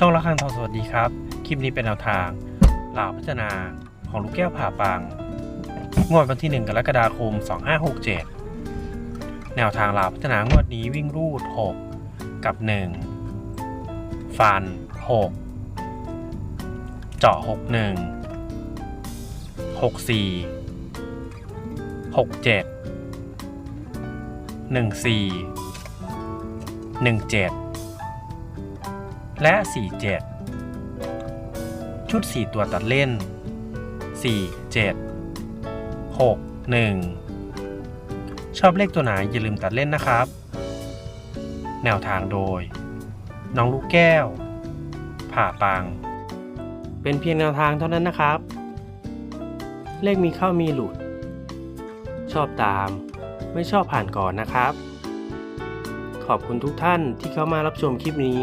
ช่องละครังทองสวัสดีครับ คลิปนี้เป็นแนวทางลาพัฒนาของลูกแก้วผ่าปังงวดวันที่ 1 กรกฎาคม 2567 แนวทางลาพัฒนางวดนี้วิ่งรูด 6 กับ 1 ฟัน 6 เจาะ 61 64 67 14 17 และ 47 ชุด 4 ตัวตัดเล่น 4 7 6 1 ชอบเลขตัวไหนอย่าลืมตัดเล่นนะครับ แนวทางโดย น้องลูกแก้ว ผ่าปังเป็นเพียงแนวทางเท่านั้นนะครับ เลขมีเข้ามีหลุด ชอบตาม ไม่ชอบผ่านก่อนนะครับ ขอบคุณทุกท่านที่เข้ามารับชมคลิปนี้